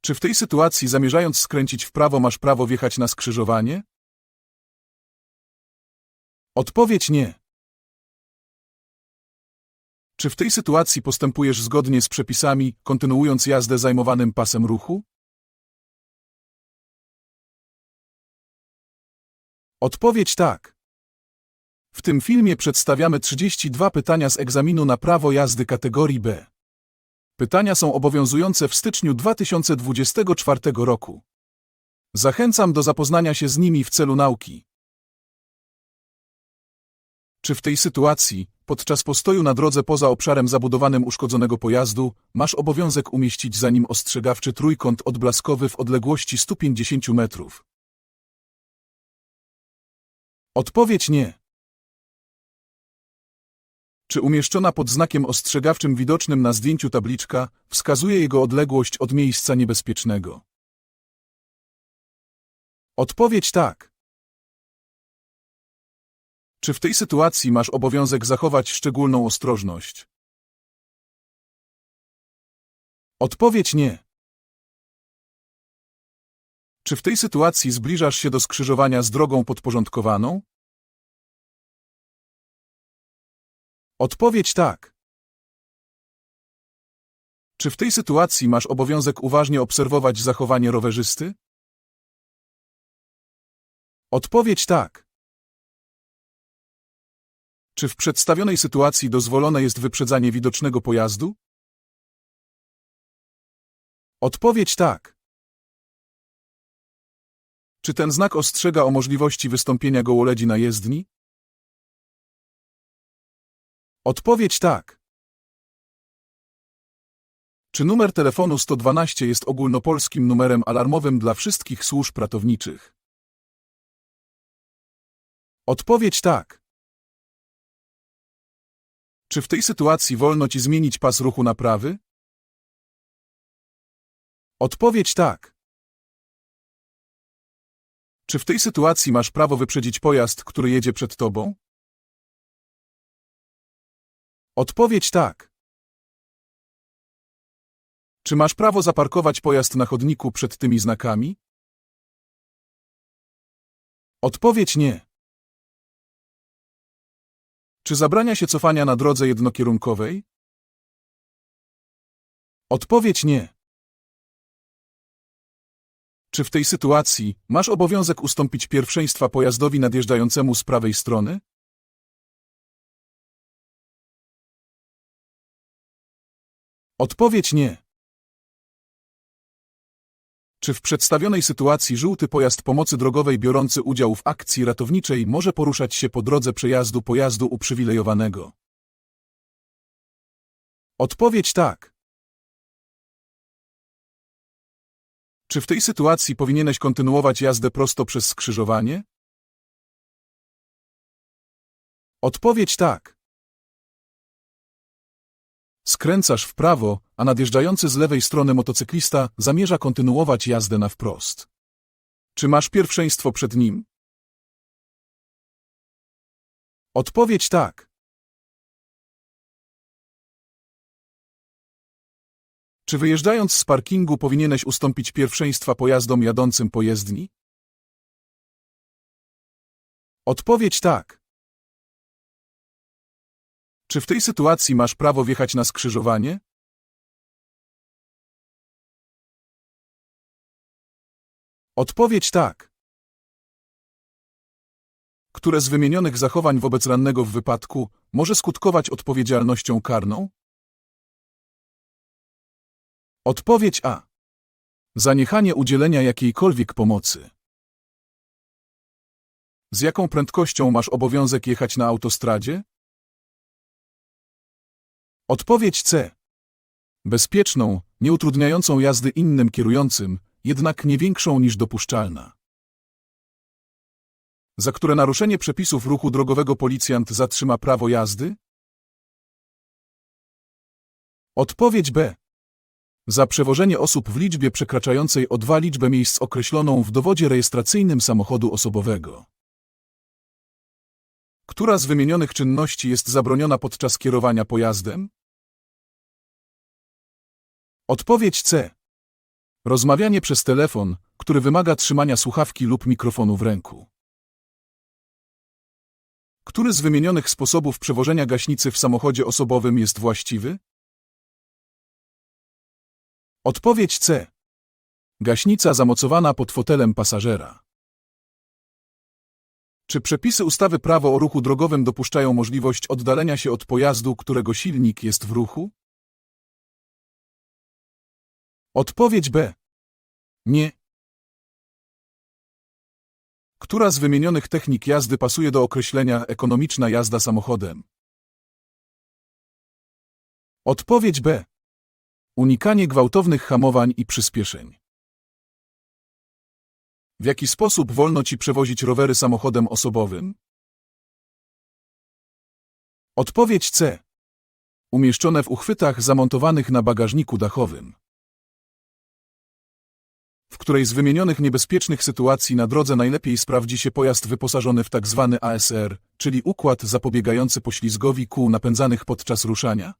Czy w tej sytuacji zamierzając skręcić w prawo masz prawo wjechać na skrzyżowanie? Odpowiedź nie. Czy w tej sytuacji postępujesz zgodnie z przepisami, kontynuując jazdę zajmowanym pasem ruchu? Odpowiedź tak. W tym filmie przedstawiamy 32 pytania z egzaminu na prawo jazdy kategorii B. Pytania są obowiązujące w styczniu 2024 roku. Zachęcam do zapoznania się z nimi w celu nauki. Czy w tej sytuacji, podczas postoju na drodze poza obszarem zabudowanym uszkodzonego pojazdu, masz obowiązek umieścić za nim ostrzegawczy trójkąt odblaskowy w odległości 150 metrów? Odpowiedź nie. Czy umieszczona pod znakiem ostrzegawczym widocznym na zdjęciu tabliczka wskazuje jego odległość od miejsca niebezpiecznego? Odpowiedź tak. Czy w tej sytuacji masz obowiązek zachować szczególną ostrożność? Odpowiedź nie. Czy w tej sytuacji zbliżasz się do skrzyżowania z drogą podporządkowaną? Odpowiedź tak. Czy w tej sytuacji masz obowiązek uważnie obserwować zachowanie rowerzysty? Odpowiedź tak. Czy w przedstawionej sytuacji dozwolone jest wyprzedzanie widocznego pojazdu? Odpowiedź tak. Czy ten znak ostrzega o możliwości wystąpienia gołoledzi na jezdni? Odpowiedź tak. Czy numer telefonu 112 jest ogólnopolskim numerem alarmowym dla wszystkich służb ratowniczych? Odpowiedź tak. Czy w tej sytuacji wolno ci zmienić pas ruchu na prawy? Odpowiedź tak. Czy w tej sytuacji masz prawo wyprzedzić pojazd, który jedzie przed tobą? Odpowiedź tak. Czy masz prawo zaparkować pojazd na chodniku przed tymi znakami? Odpowiedź nie. Czy zabrania się cofania na drodze jednokierunkowej? Odpowiedź nie. Czy w tej sytuacji masz obowiązek ustąpić pierwszeństwa pojazdowi nadjeżdżającemu z prawej strony? Odpowiedź nie. Czy w przedstawionej sytuacji żółty pojazd pomocy drogowej biorący udział w akcji ratowniczej może poruszać się po drodze przejazdu pojazdu uprzywilejowanego? Odpowiedź tak. Czy w tej sytuacji powinieneś kontynuować jazdę prosto przez skrzyżowanie? Odpowiedź tak. Skręcasz w prawo, a nadjeżdżający z lewej strony motocyklista zamierza kontynuować jazdę na wprost. Czy masz pierwszeństwo przed nim? Odpowiedź tak. Czy wyjeżdżając z parkingu powinieneś ustąpić pierwszeństwa pojazdom jadącym po jezdni? Odpowiedź tak. Czy w tej sytuacji masz prawo wjechać na skrzyżowanie? Odpowiedź tak. Które z wymienionych zachowań wobec rannego w wypadku może skutkować odpowiedzialnością karną? Odpowiedź A. Zaniechanie udzielenia jakiejkolwiek pomocy. Z jaką prędkością masz obowiązek jechać na autostradzie? Odpowiedź C. Bezpieczną, nieutrudniającą jazdy innym kierującym, jednak nie większą niż dopuszczalna. Za które naruszenie przepisów ruchu drogowego policjant zatrzyma prawo jazdy? Odpowiedź B. Za przewożenie osób w liczbie przekraczającej o dwa liczbę miejsc określoną w dowodzie rejestracyjnym samochodu osobowego. Która z wymienionych czynności jest zabroniona podczas kierowania pojazdem? Odpowiedź C. Rozmawianie przez telefon, który wymaga trzymania słuchawki lub mikrofonu w ręku. Który z wymienionych sposobów przewożenia gaśnicy w samochodzie osobowym jest właściwy? Odpowiedź C. Gaśnica zamocowana pod fotelem pasażera. Czy przepisy ustawy Prawo o ruchu drogowym dopuszczają możliwość oddalenia się od pojazdu, którego silnik jest w ruchu? Odpowiedź B. Nie. Która z wymienionych technik jazdy pasuje do określenia ekonomiczna jazda samochodem? Odpowiedź B. Unikanie gwałtownych hamowań i przyspieszeń. W jaki sposób wolno ci przewozić rowery samochodem osobowym? Odpowiedź C. Umieszczone w uchwytach zamontowanych na bagażniku dachowym. Której z wymienionych niebezpiecznych sytuacji na drodze najlepiej sprawdzi się pojazd wyposażony w tzw. ASR, czyli układ zapobiegający poślizgowi kół napędzanych podczas ruszania?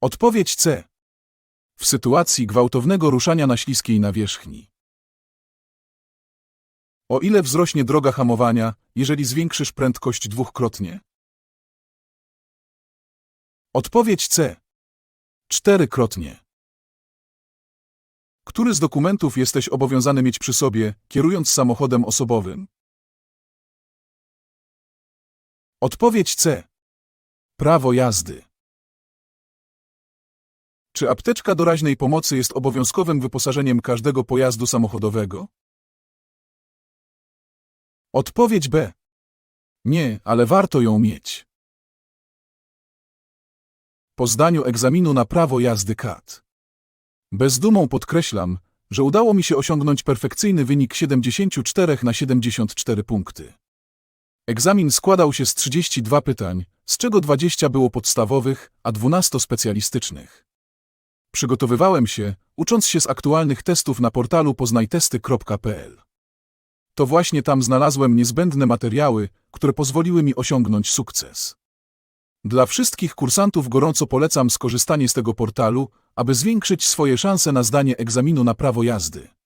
Odpowiedź C. W sytuacji gwałtownego ruszania na śliskiej nawierzchni. O ile wzrośnie droga hamowania, jeżeli zwiększysz prędkość dwukrotnie? Odpowiedź C. Czterykrotnie. Który z dokumentów jesteś obowiązany mieć przy sobie, kierując samochodem osobowym? Odpowiedź C. Prawo jazdy. Czy apteczka doraźnej pomocy jest obowiązkowym wyposażeniem każdego pojazdu samochodowego? Odpowiedź B. Nie, ale warto ją mieć. Po zdaniu egzaminu na prawo jazdy KAT. Bez dumą podkreślam, że udało mi się osiągnąć perfekcyjny wynik 74 na 74 punkty. Egzamin składał się z 32 pytań, z czego 20 było podstawowych, a 12 specjalistycznych. Przygotowywałem się, ucząc się z aktualnych testów na portalu poznajtesty.pl. To właśnie tam znalazłem niezbędne materiały, które pozwoliły mi osiągnąć sukces. Dla wszystkich kursantów gorąco polecam skorzystanie z tego portalu, aby zwiększyć swoje szanse na zdanie egzaminu na prawo jazdy.